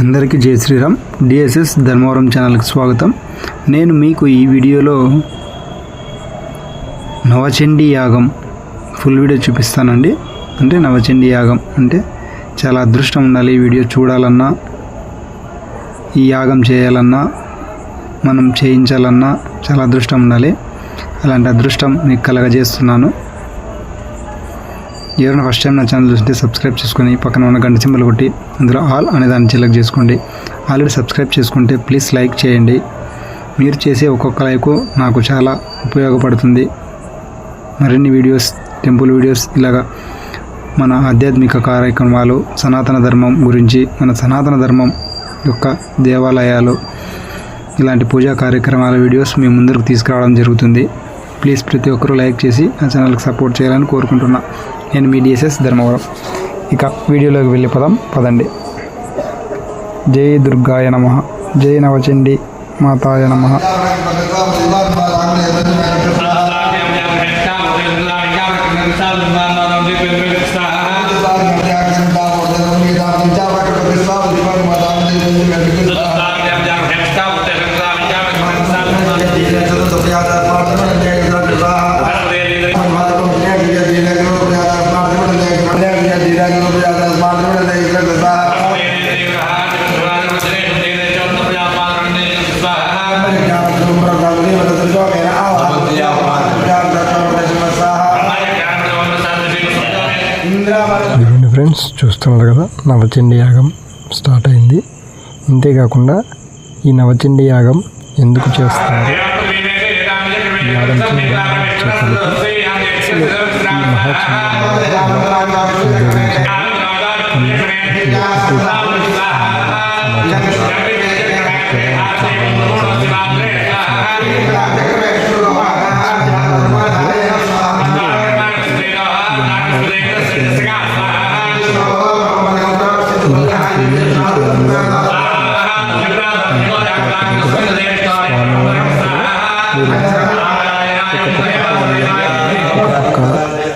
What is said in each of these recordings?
అందరికీ జై శ్రీరామ్. డిఎస్ఎస్ ధర్మవరం ఛానల్కి స్వాగతం. నేను మీకు ఈ వీడియోలో నవచండీ యాగం ఫుల్ వీడియో చూపిస్తానండి. అంటే నవచండీ యాగం అంటే చాలా అదృష్టం ఉండాలి ఈ వీడియో చూడాలన్నా ఈ యాగం చేయాలన్నా మనం చేయించాలన్నా చాలా అదృష్టం ఉండాలి. అలాంటి అదృష్టం మీకు కలగజేస్తున్నాను. ఎవరైనా ఫస్ట్ టైం నా ఛానల్ చూస్తే సబ్స్క్రైబ్ చేసుకొని పక్కన ఉన్న గంట సింబల్ కొట్టి అందులో ఆల్ అనే దాన్ని సెలెక్ట్ చేసుకోండి. ఆల్రెడీ సబ్స్క్రైబ్ చేసుకుంటే ప్లీజ్ లైక్ చేయండి. మీరు చేసే ఒక్కొక్క లైకు నాకు చాలా ఉపయోగపడుతుంది. మరిన్ని వీడియోస్ టెంపుల్ వీడియోస్ ఇలాగా మన ఆధ్యాత్మిక కార్యక్రమాలు సనాతన ధర్మం గురించి మన సనాతన ధర్మం యొక్క దేవాలయాలు ఇలాంటి పూజా కార్యక్రమాల వీడియోస్ మీ ముందరకు తీసుకురావడం జరుగుతుంది. ప్లీజ్ ప్రతి ఒక్కరూ లైక్ చేసి ఆ ఛానల్కి సపోర్ట్ చేయాలని కోరుకుంటున్నా. నేను మీ డిఎస్ఎస్ ధర్మవరం. ఇక వీడియోలోకి వెళ్ళిపోదాం. పదండి. జై దుర్గాయ నమ. జై నవచండి మాతాయ నమ. ఇదిగోండి ఫ్రెండ్స్ చూస్తున్నారు కదా నవచండి యాగం స్టార్ట్ అయింది. ఇంతేకాకుండా ఈ నవచండి యాగం ఎందుకు చేస్తారు? యాగం ఒక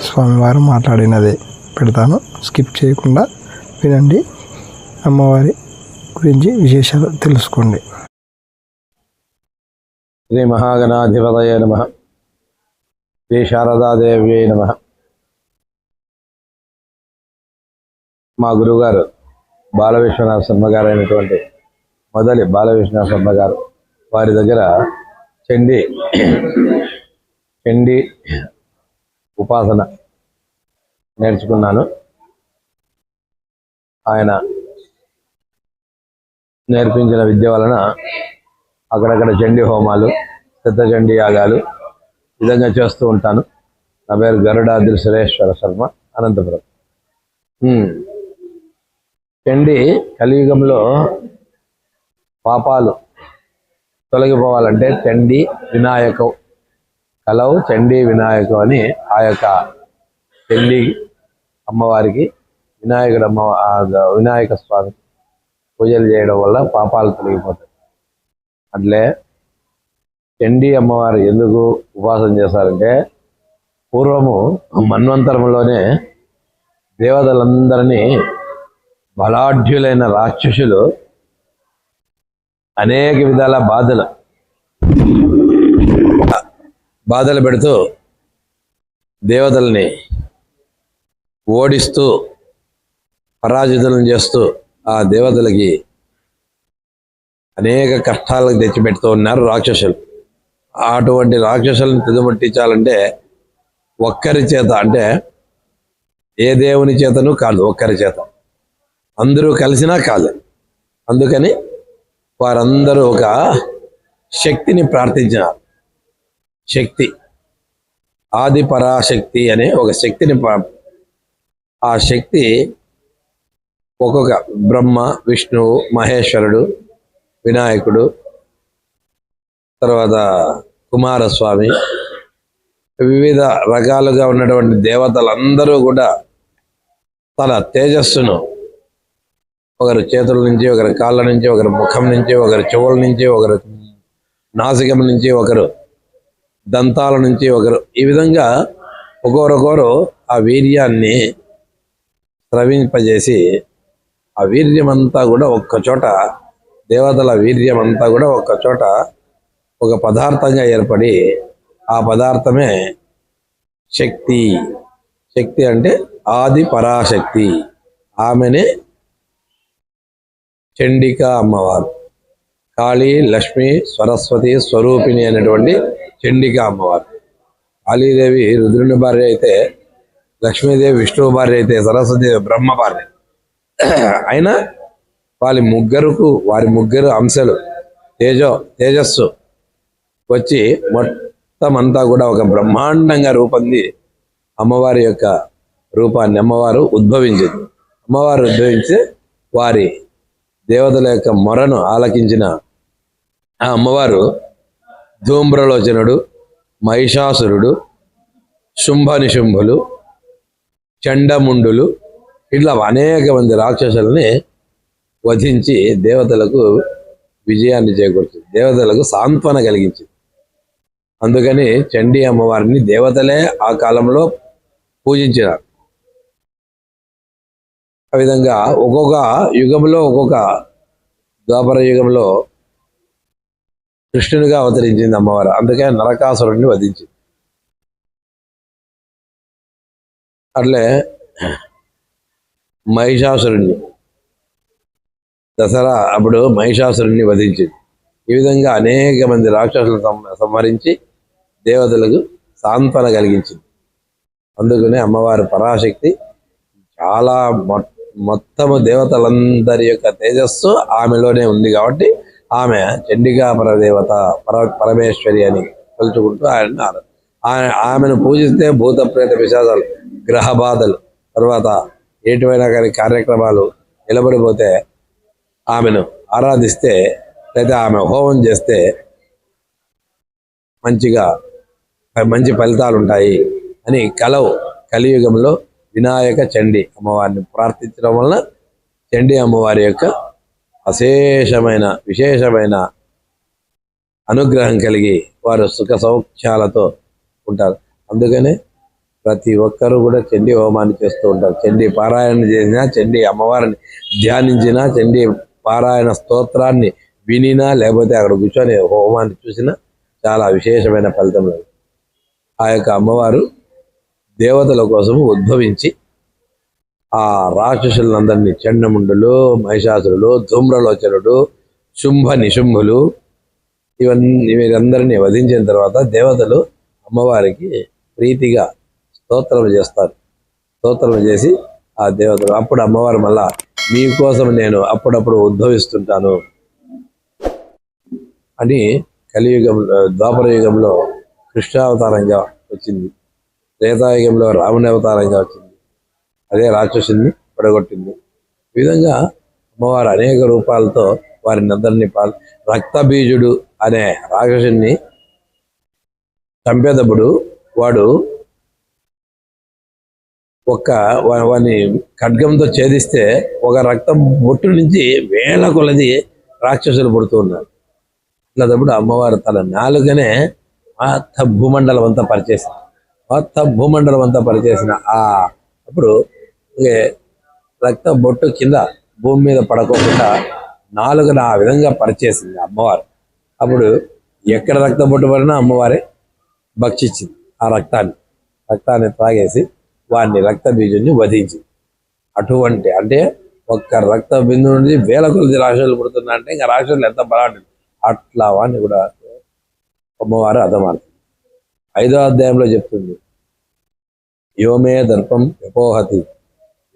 స్వామివారు మాట్లాడినదే. పెడతాను. స్కిప్ చేయకుండా వినండి. అమ్మవారి గురించి విశేషాలు తెలుసుకోండి. శ్రీ మహాగణాధిపతయ నమ. శ్రీ శారదాదేవ్యై నమ. మా గురువుగారు బాల విశ్వనాథ శర్మ గారు అయినటువంటి మొదలి బాల విశ్వనాథ శర్మ గారు వారి దగ్గర చండి చండి ఉపాసన నేర్చుకున్నాను. ఆయన నేర్పించిన విద్య వలన అక్కడక్కడ చండీ హోమాలు సిద్ధ చండీ యాగాలు విధంగా చేస్తూ ఉంటాను. నా పేరు గరుడాద్రి సురేశ్వర శర్మ అనంతపురం. చండీ కలియుగంలో పాపాలు తొలగిపోవాలంటే చండీ వినాయకం కలవు చండీ వినాయకం అని ఆ యొక్క చండీ అమ్మవారికి వినాయకుడు అమ్మ వినాయక స్వామి పూజలు చేయడం వల్ల పాపాలు తొలగిపోతాయి. అట్లే చండీ అమ్మవారు ఎందుకు ఉపాసన చేస్తారంటే పూర్వము మన్వంతరంలోనే దేవతలందరినీ బలాఢ్యులైన రాక్షసులు అనేక విధాల బాధలు బాధలు పెడుతూ దేవతల్ని ఓడిస్తూ పరాజితులను చేస్తూ ఆ దేవతలకి అనేక కష్టాలకు తెచ్చిపెడుతూ ఉన్నారు రాక్షసులు. అటువంటి రాక్షసులను తిదమట్టించాలంటే ఒక్కరి చేత అంటే ఏ దేవుని చేతను కాదు ఒక్కరి చేత. అందరూ కలిసినా కాదు. అందుకని వారందరూ ఒక శక్తిని ప్రార్థించినారు. శక్తి. ఆది పరాశక్తి అనే ఒక శక్తిని ఆ శక్తి ఒక్కొక్క బ్రహ్మ విష్ణువు మహేశ్వరుడు వినాయకుడు తర్వాత కుమారస్వామి వివిధ రకాలుగా ఉన్నటువంటి దేవతలందరూ కూడా తన తేజస్సును ఒకరి చేతుల నుంచి ఒకరి కాళ్ళ నుంచి ఒకరి ముఖం నుంచి ఒకరి చెవుల నుంచి ఒకరు నాసికం నుంచి ఒకరు దంతాల నుంచి ఒకరు. ఈ విధంగా ఒకరొకరు ఆ వీర్యాన్ని స్రవింపజేసి ఆ వీర్యమంతా కూడా ఒక్క చోట దేవతల వీర్యమంతా కూడా ఒక్కచోట ఒక పదార్థంగా ఏర్పడి ఆ పదార్థమే శక్తి. శక్తి అంటే ఆది పరాశక్తి. ఆమెనే చండిక అమ్మవారు. కాళీ లక్ష్మి సరస్వతి స్వరూపిణి అనేటువంటి చండికా అమ్మవారు. కాళీదేవి రుద్రుని భార్య అయితే లక్ష్మీదేవి విష్ణువు భార్య అయితే సరస్వతిదేవి బ్రహ్మ భార్య. అయినా వాళ్ళ ముగ్గురుకు వారి ముగ్గురు అంశాలు తేజో తేజస్సు వచ్చి మొత్తం అంతా కూడా ఒక బ్రహ్మాండంగా రూపొంది అమ్మవారి యొక్క రూపాన్ని అమ్మవారు ఉద్భవించింది. అమ్మవారు ఉద్భవించి వారి దేవతల యొక్క మొరను ఆలకించిన ఆ అమ్మవారు ధూమ్రలోచనుడు మహిషాసురుడు శుంభనిశుంభులు చండముండులు ఇట్లా అనేక మంది రాక్షసుల్ని వధించి దేవతలకు విజయాన్ని చేకూర్చింది. దేవతలకు సాంత్వన కలిగించింది. అందుకని చండీ అమ్మవారిని దేవతలే ఆ కాలంలో పూజించినారు. ఆ విధంగా ఒక్కొక్క యుగంలో ఒక్కొక్క ద్వాపర యుగంలో కృష్ణునిగా అవతరించింది అమ్మవారు. అందుకే నరకాసురుడిని వధించింది. అట్లే మహిషాసురుణ్ణి. దసరా అప్పుడు మహిషాసురుణ్ణి వధించింది. ఈ విధంగా అనేక మంది రాక్షసులను సంహరించి దేవతలకు సాంత్వన కలిగించింది. అందుకనే అమ్మవారి పరాశక్తి చాలా మొ- మొత్తము దేవతలందరి యొక్క తేజస్సు ఆమెలోనే ఉంది కాబట్టి ఆమె చండికా పరదేవత పర పరమేశ్వరి అని తలుచుకుంటూ ఆయన ఆయన ఆమెను పూజిస్తే భూత ప్రేత విషాదాలు గ్రహ బాధలు తర్వాత ఏటివైనా కానీ కార్యక్రమాలు నిలబడిపోతే ఆమెను ఆరాధిస్తే లేదా ఆమె హోమం చేస్తే మంచిగా మంచి ఫలితాలు ఉంటాయి అని కలవు. కలియుగంలో వినాయక చండి అమ్మవారిని ప్రార్థించడం వలన చండి అమ్మవారి యొక్క అశేషమైన విశేషమైన అనుగ్రహం కలిగి వారు సుఖ సౌఖ్యాలతో ఉంటారు. అందుకనే ప్రతి ఒక్కరూ కూడా చండీ హోమాన్ని చేస్తూ ఉంటారు. చండీ పారాయణ చేసినా చండీ అమ్మవారిని ధ్యానించినా చండీ పారాయణ స్తోత్రాన్ని వినినా లేకపోతే అక్కడ కూర్చొని హోమాన్ని చూసినా చాలా విశేషమైన ఫలితం లేదు ఆ యొక్క అమ్మవారు దేవతల కోసం ఉద్భవించి ఆ రాక్షసులందరినీ చండముండులు మహిషాసురులు ధూమ్రలోచనుడు శుంభ నిశుంభులు ఇవన్నీ వీరందరినీ వధించిన తర్వాత దేవతలు అమ్మవారికి ప్రీతిగా స్తోత్రం చేస్తారు. స్తోత్రం చేసి ఆ దేవతలు అప్పుడు అమ్మవారు మళ్ళా మీకోసం నేను అప్పుడప్పుడు ఉద్భవిస్తుంటాను. అని కలియుగంలో ద్వాపర యుగంలో కృష్ణావతారంగా వచ్చింది. త్రేతాయుగంలో రాముని అవతారంగా వచ్చింది. అదే రాక్షసుని పడగొట్టింది. ఈ విధంగా అమ్మవారు అనేక రూపాలతో వారిని అందరినీ పాల్ రక్తబీజుడు అనే రాక్షసుని చంపేటప్పుడు వాడు ఒక్క వాని ఖడ్గంతో ఛేదిస్తే ఒక రక్తం బొట్టు నుంచి వేల కొలది రాక్షసులు పుడుతూ ఉన్నారు. ఇట్లాటప్పుడు అమ్మవారు తన నాలుగనే మొత్తం భూమండలం అంతా పరిచేసింది. మొత్తం భూమండలం అంతా పరిచేసిన ఆ అప్పుడు రక్త బొట్టు కింద భూమి మీద పడకోకుండా నాలుగున ఆ విధంగా పరిచేసింది అమ్మవారు. అప్పుడు ఎక్కడ రక్త బొట్టు పడినా అమ్మవారే భక్షించింది ఆ రక్తాన్ని. రక్తాన్ని త్రాగేసి వాడిని రక్త బీజుని వధించింది. అటువంటి అంటే ఒక్క రక్త బిందు నుండి వేల కొలది రాక్షసులు పుడుతున్నా అంటే ఇంకా రాక్షసులు ఎంత బలాంటి అట్లా వాడిని కూడా అమ్మవారు అర్థమాడుతుంది ఐదో అధ్యాయంలో చెప్తుంది. యోమే దర్పం వ్యపోహతి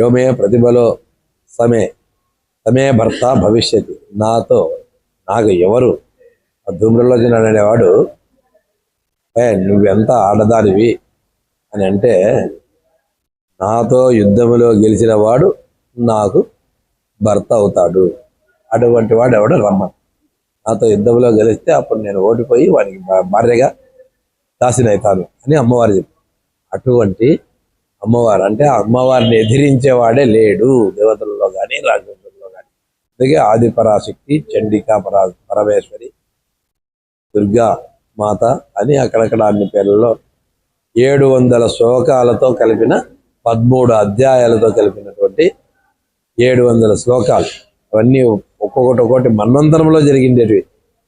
యోమే ప్రతిభలో సమే సమే భర్త భవిష్యతి. నాతో నాకు ఎవరు? ఆ ధూమ్రలోచన అనేవాడు ఏ నువ్వెంత ఆడదానివి? అని అంటే నాతో యుద్ధములో గెలిచిన వాడు నాకు భర్త అవుతాడు. అటువంటి వాడు ఎవడు రమ్మ నాతో యుద్ధంలో గెలిస్తే అప్పుడు నేను ఓడిపోయి వానికి భార్యగా దాసినవుతాను అని అమ్మవారు చెప్పి అటువంటి అమ్మవారు. అంటే అమ్మవారిని ఎదిరించేవాడే లేడు దేవతలలో కానీ రాజవంతులలో కానీ అందుకే ఆది పరాశక్తి చండికా పరా పరమేశ్వరి దుర్గా మాత అని అక్కడక్కడ అన్ని పేర్లలో ఏడు వందల శ్లోకాలతో కలిపిన పదమూడు అధ్యాయాలతో కలిపినటువంటి ఏడు వందల శ్లోకాలు. అవన్నీ ఒక్కొక్కటి ఒక్కొక్కటి మన్వంతరంలో జరిగిండేటివి.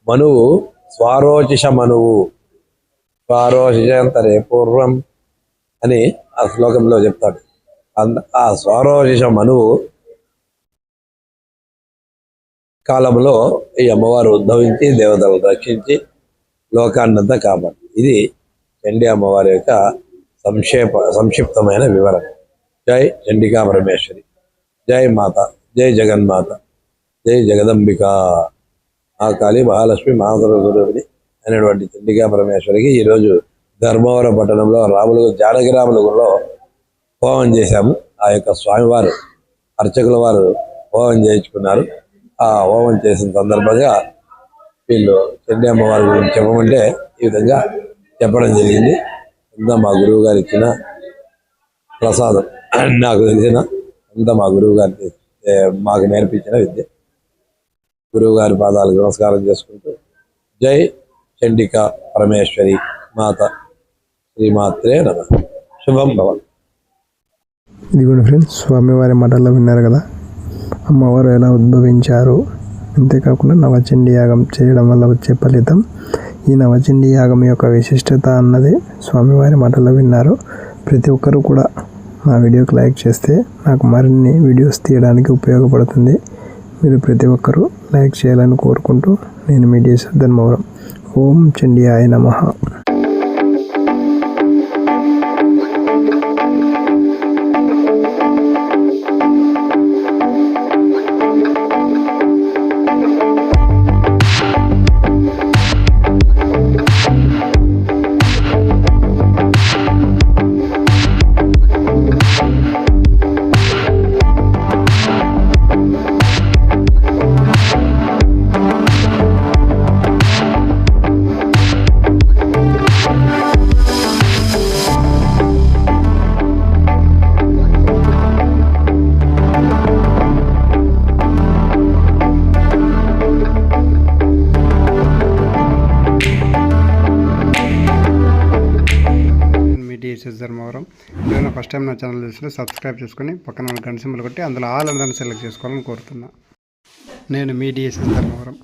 మనువు స్వారోచిష మనువు. స్వారోచిషంతరే పూర్వం అని ఆ శ్లోకంలో చెప్తాడు. అంద- ఆ స్వారోచిష మనువు కాలంలో ఈ అమ్మవారు ఉద్భవించి దేవతలను రక్షించి లోకాన్నంతా కాపాడు. ఇది చండీ అమ్మవారి యొక్క సంక్షేప సంక్షిప్తమైన వివరణ. జై చండికా పరమేశ్వరి. జై మాత జై జగన్మాత జై జగదంబిక. ఆ కాళీ మహాలక్ష్మి మహాసరస్వరూపిణి అనేటువంటి చండికా పరమేశ్వరికి ఈరోజు ధర్మవరం పట్టణంలో రాములు జానకిరాములుగులో హోమం చేశాము. ఆ యొక్క స్వామివారు అర్చకుల వారు హోమం చేయించుకున్నారు. ఆ హోమం చేసిన సందర్భంగా వీళ్ళు చండీ అమ్మవారి గురించి చెప్పమంటే ఈ విధంగా చెప్పడం జరిగింది. అంతా మా గురువు గారు ఇచ్చిన ప్రసాదం నాకు తెలిసిన అంతా మా గురువు గారి మాకు నేర్పించిన విద్య. గురువు గారి పాదాలకు నమస్కారం చేసుకుంటూ జై చండిక పరమేశ్వరి మాత శ్రీమాత్రే నమ. శుభం భవన్ ఇదిగోండి ఫ్రెండ్స్ స్వామివారి మాటల్లో విన్నారు కదా? అమ్మవారు ఎలా ఉద్భవించారు? అంతేకాకుండా నవచండి యాగం చేయడం వల్ల వచ్చే ఫలితం. ఈ నవచండి యాగం యొక్క విశిష్టత అన్నది స్వామివారి మాటల్లో విన్నారు. ప్రతి ఒక్కరూ కూడా నా వీడియోకి లైక్ చేస్తే నాకు మరిన్ని వీడియోస్ తీయడానికి ఉపయోగపడుతుంది. మీరు ప్రతి ఒక్కరూ లైక్ చేయాలని కోరుకుంటూ నేను మీ డిఎస్ ధర్మవరం ఓం చండియాయ నమహ ఫస్ట్ టైం నా ఛానల్ చూస్తే సబ్స్క్రైబ్ చేసుకొని పక్కన గంట సింబల్ కొట్టి అందులో ఆల్ అందరిని సెలెక్ట్ చేసుకోవాలని కోరుతున్నా. నేను మీ డిఎస్ఎస్ ధర్మవరం.